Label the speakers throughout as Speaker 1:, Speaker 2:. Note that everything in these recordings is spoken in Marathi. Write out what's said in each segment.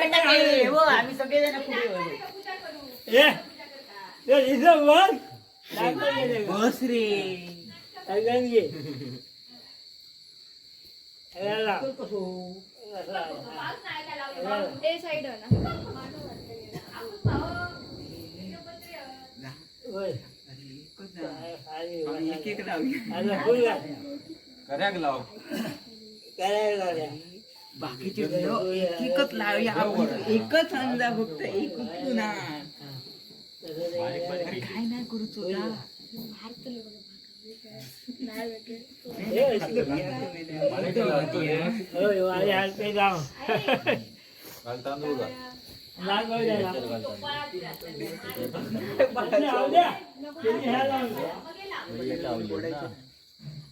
Speaker 1: फटाके हो आम्ही सगळेजण पुढे हो.
Speaker 2: ये ये इथं वर दाखव गेले का?
Speaker 1: बस रे
Speaker 2: सगळ्यांनी घे याला.
Speaker 3: ए साईड ना
Speaker 2: होय. खाली वर.
Speaker 1: एक एक लावूया
Speaker 2: आता फुल घाल.
Speaker 4: कर्याक लाव
Speaker 2: करायला लावल्या.
Speaker 1: बाकीचे एक एकच लावूया. आपण एकच अंदा फक्त एक ना काय नाही करू
Speaker 2: हे ना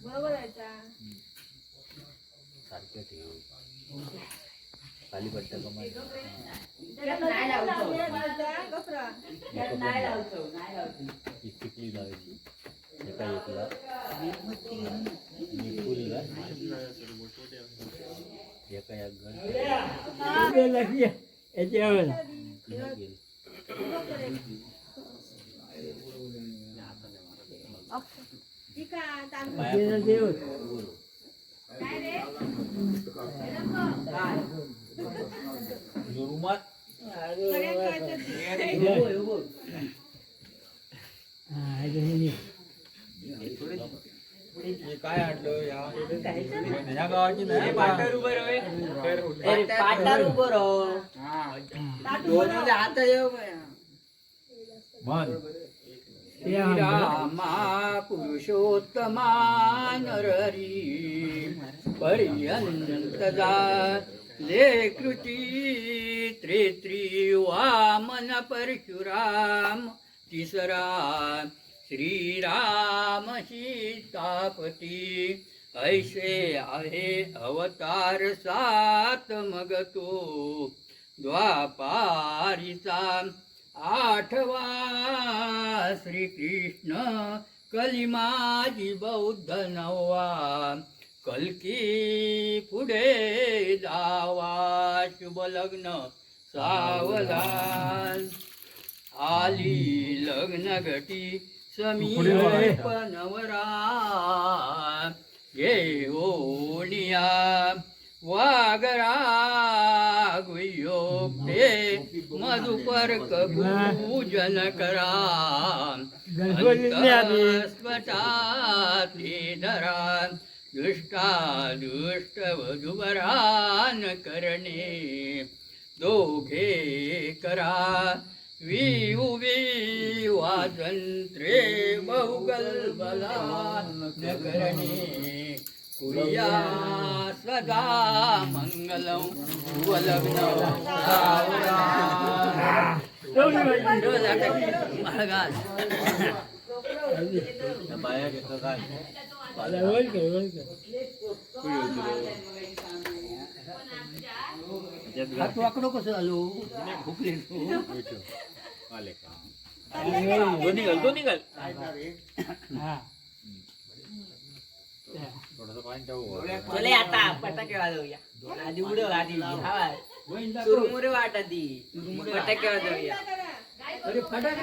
Speaker 3: बरोबर
Speaker 4: खाली पट्टा
Speaker 3: का
Speaker 4: किती लावायची एका एकला एका एक गण
Speaker 2: याच्यावर
Speaker 3: ते.
Speaker 2: हा, इथे हे घे.
Speaker 4: हे काय आणलं या? ह्या गावाची नाही
Speaker 1: पाटावर उभं राहा. आता
Speaker 4: मन
Speaker 1: नररी पर्यंत जा ले कृती त्रेत्री वामन परशुराम तिसरा श्रीराम सीतापती ऐसे आहे अवतार सात मग तो. द्वापारीचा आठवा श्रीकृष्ण कलिमाजी बौद्ध नववा. कलकी पुढे जावा शुभ लग्न सावधान. आली लग्न घटी समीप नवरा. घेऊनिया वागरा गुह्योक्ते मधुपर्क पूजन करा. स्फटाती धरा. दुष्टा दुष्ट वधुवरान करणे. दोघे करा. विहू वाजंत्रे बहुगल बलान करणे. कुर्या सदा महागास
Speaker 4: बाया घेतो काय
Speaker 1: कसं भुकले
Speaker 4: आले का थोडस पाणी
Speaker 1: चले आता फटाके वाजवूया. आधी उडव आधी चुरमुरे वाट आधी. फटाके वाजवूया. अरे फटाके